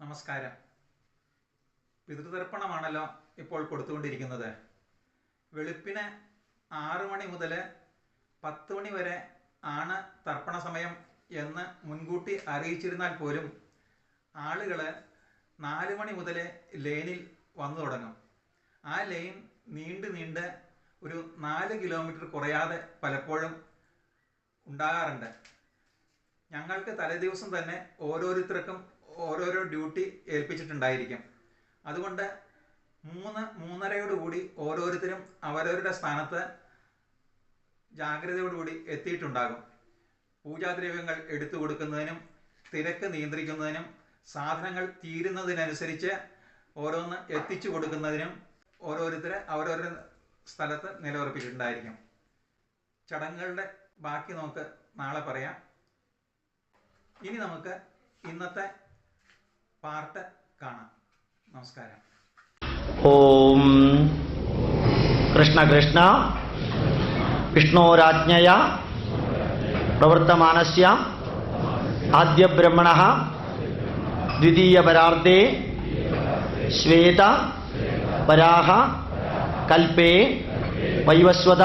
നമസ്കാരം. പിതൃതർപ്പണമാണല്ലോ ഇപ്പോൾ കൊടുത്തുകൊണ്ടിരിക്കുന്നത്. വെളുപ്പിന് ആറ് മണി മുതൽ പത്ത് മണി വരെ ആണ് തർപ്പണ സമയം എന്ന് മുൻകൂട്ടി അറിയിച്ചിരുന്നാൽ പോലും ആളുകൾ നാല് മണി മുതൽ ലൈനിൽ വന്നു തുടങ്ങും. ആ ലൈൻ നീണ്ട് നീണ്ട് ഒരു നാല് കിലോമീറ്റർ കുറയാതെ പലപ്പോഴും ഉണ്ടാകാറുണ്ട്. ഞങ്ങൾക്ക് തലേദിവസം തന്നെ ഓരോരുത്തർക്കും ഓരോരോ ഡ്യൂട്ടി ഏൽപ്പിച്ചിട്ടുണ്ടായിരിക്കും. അതുകൊണ്ട് മൂന്ന് മൂന്നരയോടുകൂടി ഓരോരുത്തരും അവരവരുടെ സ്ഥാനത്ത് ജാഗ്രതയോടുകൂടി എത്തിയിട്ടുണ്ടാകും. പൂജാദ്രവ്യങ്ങൾ എടുത്തു കൊടുക്കുന്നതിനും തിരക്ക് നിയന്ത്രിക്കുന്നതിനും സാധനങ്ങൾ തീരുന്നതിനനുസരിച്ച് ഓരോന്ന് എത്തിച്ചു കൊടുക്കുന്നതിനും ഓരോരുത്തരെ അവരവരുടെ സ്ഥലത്ത് നിലയുറപ്പിച്ചിട്ടുണ്ടായിരിക്കും. ചടങ്ങുകളുടെ ബാക്കി നമുക്ക് നാളെ പറയാം. ഇനി നമുക്ക് ഇന്നത്തെ പാർട്ട് കാണാം. നമസ്കാരം. ഓം കൃഷ്ണ കൃഷ്ണ വിഷ്ണോരാജ്ഞയ പ്രവർത്തമാനസ്യ ആദ്യബ്രഹ്മണ ദ്വിതീയപരാർദ്ധേ ശ്വേത വരാഹ കൽപ്പേ വൈവസ്വത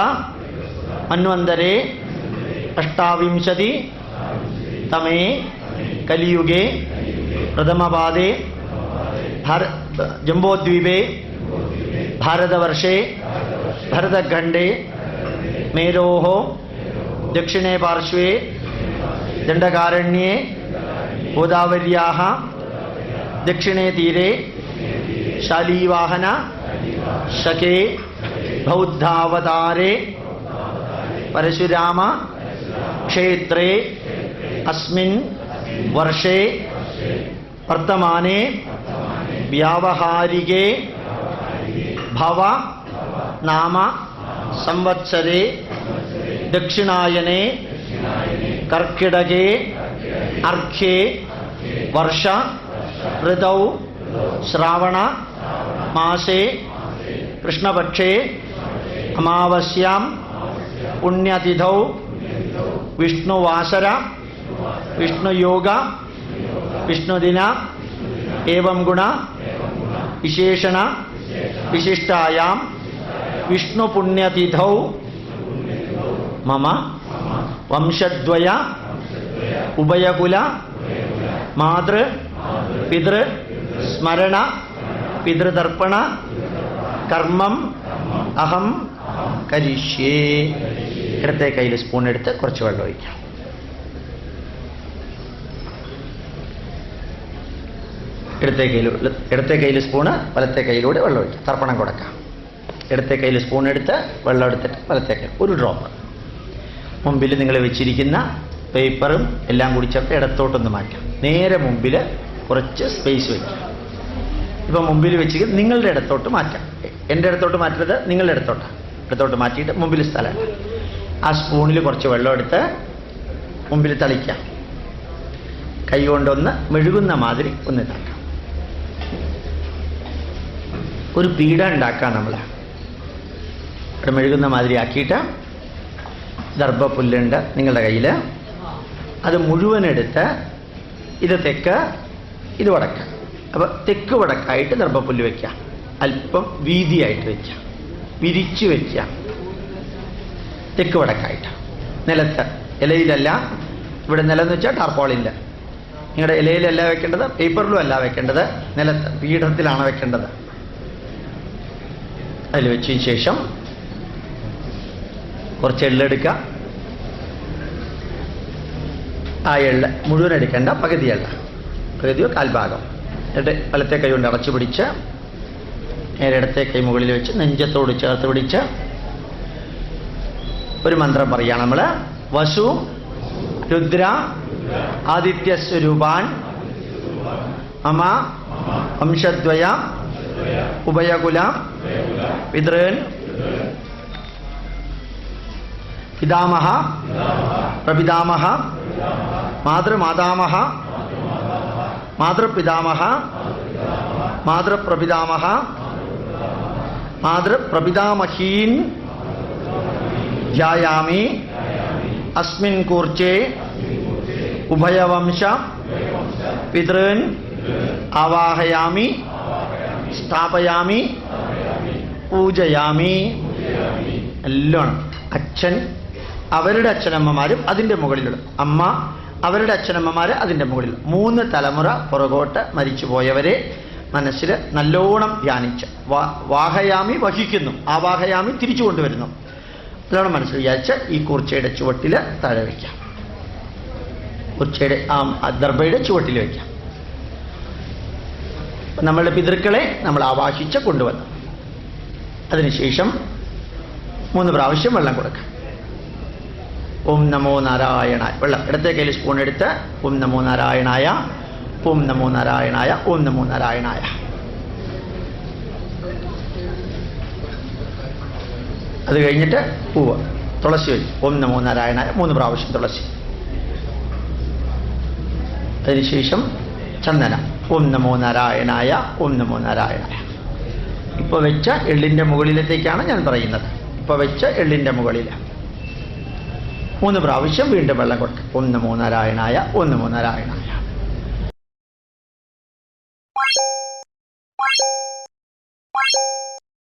മന്വന്തരേ അഷ്ടാവിംശതി തമേ കലിയുഗേ പ്രഥമപാദേ ജംബോദ്വീപേ ഭാരതവർഷേ ഭരതഖണ്ഡേ മേരോ ദക്ഷിണേ പാർശ്വേ ദണ്ഡകാരണ്യേ ഗോദാവര്യാ ദക്ഷിണേ തീരെ ശാലീവാഹന ശകേ ബൗദ്ധാവതാരേ പരശുരാമ ക്ഷേത്രേ അസ്മിൻ വർഷേ വർത്തമാനെ വ്യാവഹാരികേ ഭവ നാമ സംവത്സരേ ദക്ഷിണായനെ കർക്കിടകേ അർഘ്യേ വർഷ ഋതൗ ശ്രാവണ മാസേ കൃഷ്ണപക്ഷേ അമാവസ്യാം പുണ്യതിഥൗ വിഷ്ണുവാസര വിഷ്ണുയോഗ വിഷ്ണുദിന ഏവം ഗുണ വിശേഷണ വിശിഷ്ടായാം വിഷ്ണുപുണ്യതിഥൗ മമ വംശദ്വയ ഉഭയകുല മാതൃ പിതൃ സ്മരണ പിതൃതർപ്പണ കർമ്മം അഹം കരിഷ്യേ. ഇടത്തെ കയ്യിൽ സ്പൂൺ എടുത്ത് കുറച്ച് വെള്ളം ഒഴിക്കാം. ഇടത്തെ കയ്യിൽ ഇടത്തെ കയ്യിൽ സ്പൂണ് വലത്തെ കയ്യിലൂടെ വെള്ളം ഒഴിക്കാം തർപ്പണം കൊടുക്കാം. ഇടത്തെ കയ്യിൽ സ്പൂൺ എടുത്ത് വെള്ളം എടുത്തിട്ട് വലത്തെ കയ്യിൽ ഒരു ഡ്രോപ്പ് മുമ്പിൽ നിങ്ങൾ വെച്ചിരിക്കുന്ന പേപ്പറും എല്ലാം കൂടി ചേർത്ത് ഇടത്തോട്ടൊന്ന് മാറ്റാം. നേരെ മുമ്പിൽ കുറച്ച് സ്പേസ് വയ്ക്കാം ഇപ്പം മുമ്പിൽ വെച്ച് നിങ്ങളുടെ ഇടത്തോട്ട് മാറ്റാം. എന്റെ ഇടത്തോട്ട് മാറ്റരുത് നിങ്ങളുടെ ഇടത്തോട്ടാണ് ഇടത്തോട്ട് മാറ്റിയിട്ട് മുമ്പിൽ സ്ഥലം ആ സ്പൂണിൽ കുറച്ച് വെള്ളം എടുത്ത് മുമ്പിൽ തളിക്കാം. കൈ കൊണ്ടൊന്ന് മെഴുകുന്ന മാതിരി ഒന്ന് ഇതാക്കാം. ഒരു പീഡ ഉണ്ടാക്കാം നമ്മൾ ഇവിടെ മെഴുകുന്ന മാതിരി ആക്കിയിട്ട് ദർഭപ്പുല്ലുണ്ട് നിങ്ങളുടെ കയ്യിൽ അത് മുഴുവൻ എടുത്ത് ഇത് തെക്ക് ഇത് വടക്ക്. അപ്പോൾ തെക്ക് വടക്കായിട്ട് ദർഭപ്പുല്ല് വയ്ക്കാം അല്പം വീതിയായിട്ട് വയ്ക്കാം വിരിച്ച് വയ്ക്കാം തെക്ക് വടക്കായിട്ട്. നിലത്ത്. ഇലയിലല്ല. ഇവിടെ നിലന്ന് വെച്ചാൽ ടാർപോളില്ല. നിങ്ങളുടെ ഇലയിലല്ല വെക്കേണ്ടത് പേപ്പറിലും അല്ല വെക്കേണ്ടത് നിലത്ത്. പീഠത്തിലാണ് വെക്കേണ്ടത്. അതിൽ വെച്ചതിന് ശേഷം കുറച്ച് എള്ളെടുക്കുക ആ എള്ള് മുഴുവൻ എടുക്കേണ്ട പകുതി എള്ള. പകുതിയോ കാൽഭാഗം. എന്നിട്ട് വലത്തെ കൈ കൊണ്ട് അടച്ചു പിടിച്ച് നേരെ ഇടത്തെ കൈ മുകളിൽ വെച്ച് നെഞ്ചത്തോട് ചേർത്ത് പിടിച്ച് ഒരു മന്ത്രം പറയുക. നമ്മൾ വസു രുദ്ര ആദിത്യ സ്വരൂപാൻ അമ വംശദ്വയ उभयकुलम पितृन पितामह प्रपितामह मातृमातामह मातृपितामह मातृप्रपितामह मातृप्रपितामहीन् जायामि अस्मिन् कूर्चे उभयवंश पितृन् आवाहयामि സ്ഥാപയാമി പൂജയാമി എല്ലാം അച്ഛൻ അവരുടെ അച്ഛനമ്മമാരും അതിന്റെ മുകളിലുള്ള അമ്മ അവരുടെ അച്ഛനമ്മമാർ അതിന്റെ മുകളിൽ. മൂന്ന് തലമുറ പുറകോട്ട് മരിച്ചുപോയവരെ മനസ്സിൽ നല്ലോണം ധ്യാനിച്ച്. വാഹയാമി വഹിക്കുന്നു. ആ വാഹയാമി തിരിച്ചു കൊണ്ടുവരുന്നു. നല്ലോണം മനസ്സിൽ വിചാരിച്ച് ഈ കൂർച്ചയുടെ ചുവട്ടിൽ താഴെ വയ്ക്കാം കുർച്ചയുടെ ആ ദർഭയുടെ ചുവട്ടിൽ വയ്ക്കാം നമ്മളുടെ പിതൃക്കളെ നമ്മൾ ആവാഹിച്ച് കൊണ്ടുവന്നു. അതിനുശേഷം മൂന്ന് പ്രാവശ്യം വെള്ളം കൊടുക്കാം. ഓം നമോ നാരായണ വെള്ളം. ഇടത്തെ കയ്യിൽ സ്പൂൺ എടുത്ത് ഓം നമോ നാരായണായ ഓം നമോ നാരായണായ ഓം നമോ നാരായണായ. അത് കഴിഞ്ഞിട്ട് പൂവ്. തുളസി വഴി ഓം നമോ നാരായണായ. മൂന്ന് പ്രാവശ്യം തുളസി. അതിനുശേഷം ചന്ദന. ഓം നമോ നാരായണായ ഓം നമോ നാരായണായ. ഇപ്പോൾ വെച്ച എള്ളിന്റെ മുകളിലത്തേക്കാണ് ഞാൻ പറയുന്നത്. ഇപ്പോൾ വെച്ച എള്ളിന്റെ മുകളിൽ മൂന്ന് പ്രാവശ്യം വീണ്ടും വെള്ളം കൊടുക്കുക ഓം നമോ നാരായണായ ഓം നമോ